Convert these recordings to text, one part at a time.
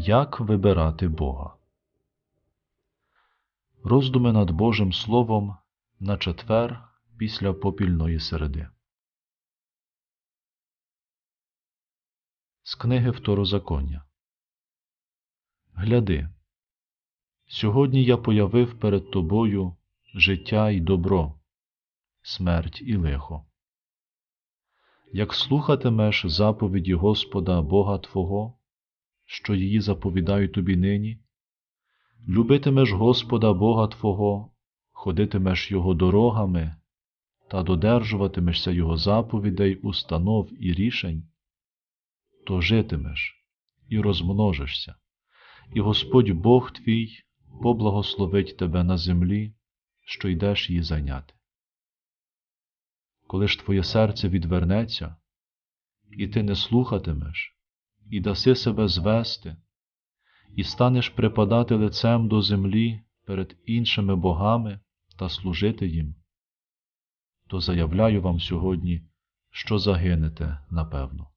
Як вибирати Бога? Роздуми над Божим Словом на четвер після попільної середи. З книги Второзаконня. Гляди. Сьогодні я появив перед тобою життя і добро, смерть і лихо. Як слухатимеш заповіді Господа Бога Твого, що її заповідаю тобі нині, любитимеш Господа Бога Твого, ходитимеш Його дорогами та додержуватимешся Його заповідей, установ і рішень, то житимеш і розмножишся, і Господь Бог твій поблагословить тебе на землі, що йдеш її зайняти. Коли ж твоє серце відвернеться, і ти не слухатимеш, і даси себе звести, і станеш припадати лицем до землі перед іншими богами та служити їм, то заявляю вам сьогодні, що загинете напевно.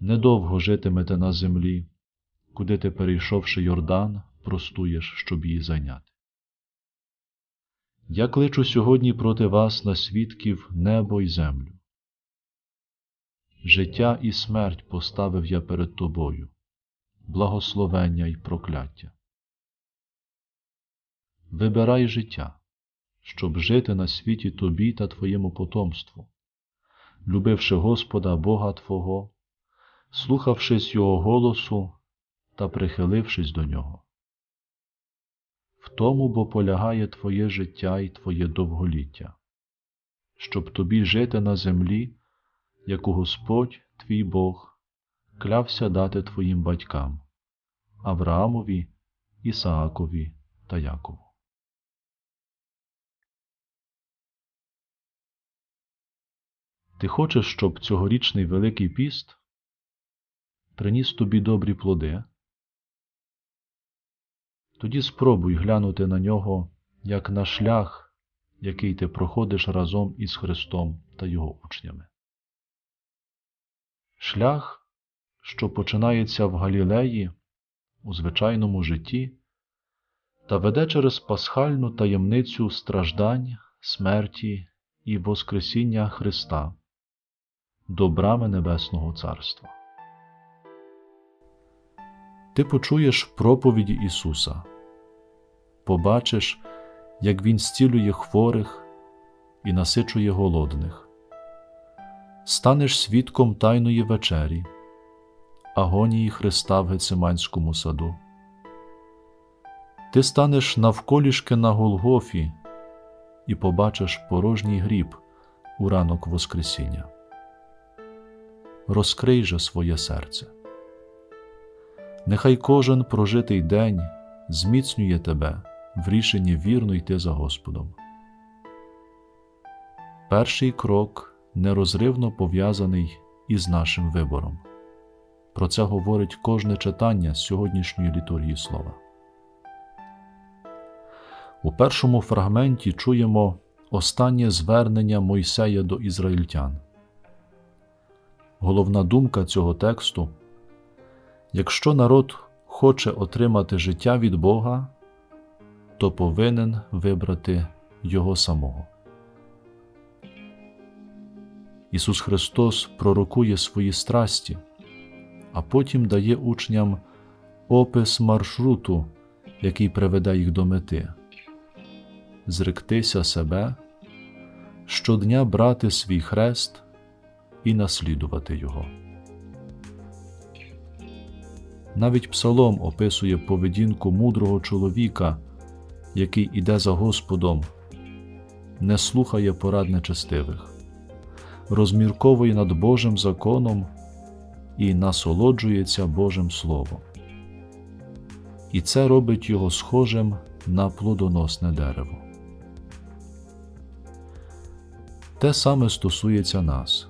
Недовго житимете на землі, куди ти, перейшовши Йордан, простуєш, щоб її зайняти. Я кличу сьогодні проти вас на свідків небо й землю. Життя і смерть поставив я перед тобою, благословення й прокляття. Вибирай життя, щоб жити на світі тобі та твоєму потомству, любивши Господа Бога Твого, слухавшись Його голосу та прихилившись до Нього. В тому бо полягає твоє життя і твоє довголіття, щоб тобі жити на землі, яку Господь, твій Бог, клявся дати твоїм батькам Авраамові, Ісаакові та Якову. Ти хочеш, щоб цьогорічний Великий піст приніс тобі добрі плоди? Тоді спробуй глянути на нього як на шлях, який ти проходиш разом із Христом та Його учнями. Шлях, що починається в Галілеї у звичайному житті та веде через пасхальну таємницю страждань, смерті і Воскресіння Христа до брами Небесного Царства. Ти почуєш проповіді Ісуса, побачиш, як Він зцілює хворих і насичує голодних, станеш свідком Тайної вечері, агонії Христа в Гециманському саду. Ти станеш навколішки на Голгофі і побачиш порожній гріб у ранок Воскресіння. Розкрий же своє серце. Нехай кожен прожитий день зміцнює тебе в рішенні вірно йти за Господом. Перший крок нерозривно пов'язаний із нашим вибором. Про це говорить кожне читання з сьогоднішньої літургії слова. У першому фрагменті чуємо останнє звернення Мойсея до ізраїльтян. Головна думка цього тексту якщо народ хоче отримати життя від Бога, то повинен вибрати Його самого. Ісус Христос пророкує свої страсті, а потім дає учням опис маршруту, який приведе їх до мети зректися себе, щодня брати свій хрест і наслідувати Його. Навіть Псалом описує поведінку мудрого чоловіка, який іде за Господом, не слухає порад нечестивих, розмірковує над Божим законом і насолоджується Божим Словом. І це робить його схожим на плодоносне дерево. Те саме стосується нас,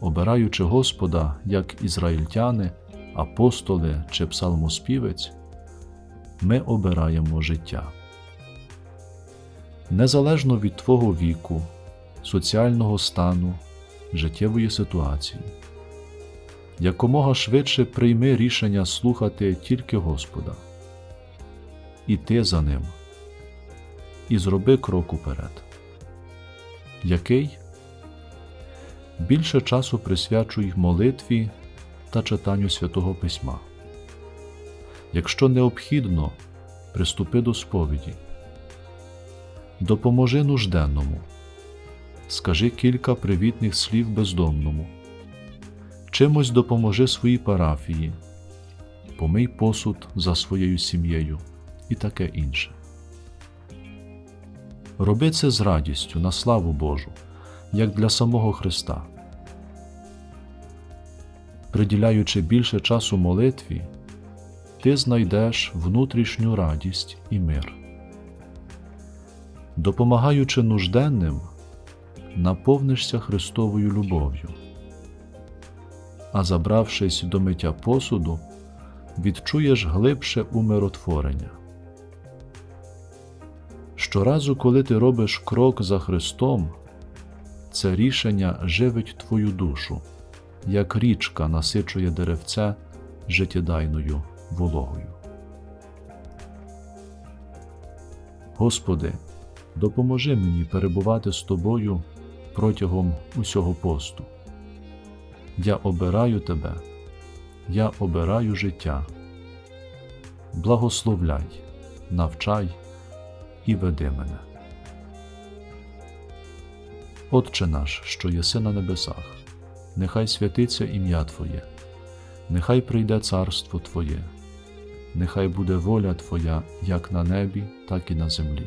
обираючи Господа як ізраїльтяни апостоли чи псалмоспівець, ми обираємо життя. Незалежно від твого віку, соціального стану, життєвої ситуації. якомога швидше прийми рішення слухати тільки Господа, іти за ним і зроби крок уперед. Який? Більше часу присвячуй молитві та читанню Святого Письма. Якщо необхідно, приступи до сповіді. Допоможи нужденному. Скажи кілька привітних слів бездомному. Чимось допоможи своїй парафії, помий посуд за своєю сім'єю і таке інше. Роби це з радістю на славу Божу, як для самого Христа. Приділяючи більше часу молитві, ти знайдеш внутрішню радість і мир. Допомагаючи нужденним, наповнишся Христовою любов'ю, а забравшись до миття посуду, відчуєш глибше умиротворення. Щоразу, коли ти робиш крок за Христом, це рішення живить твою душу, як річка насичує деревце життєдайною вологою. Господи, допоможи мені перебувати з Тобою протягом усього посту. Я обираю Тебе, я обираю життя. Благословляй, навчай і веди мене. Отче наш, що єси на небесах, нехай святиться ім'я Твоє, нехай прийде царство Твоє, нехай буде воля Твоя як на небі, так і на землі.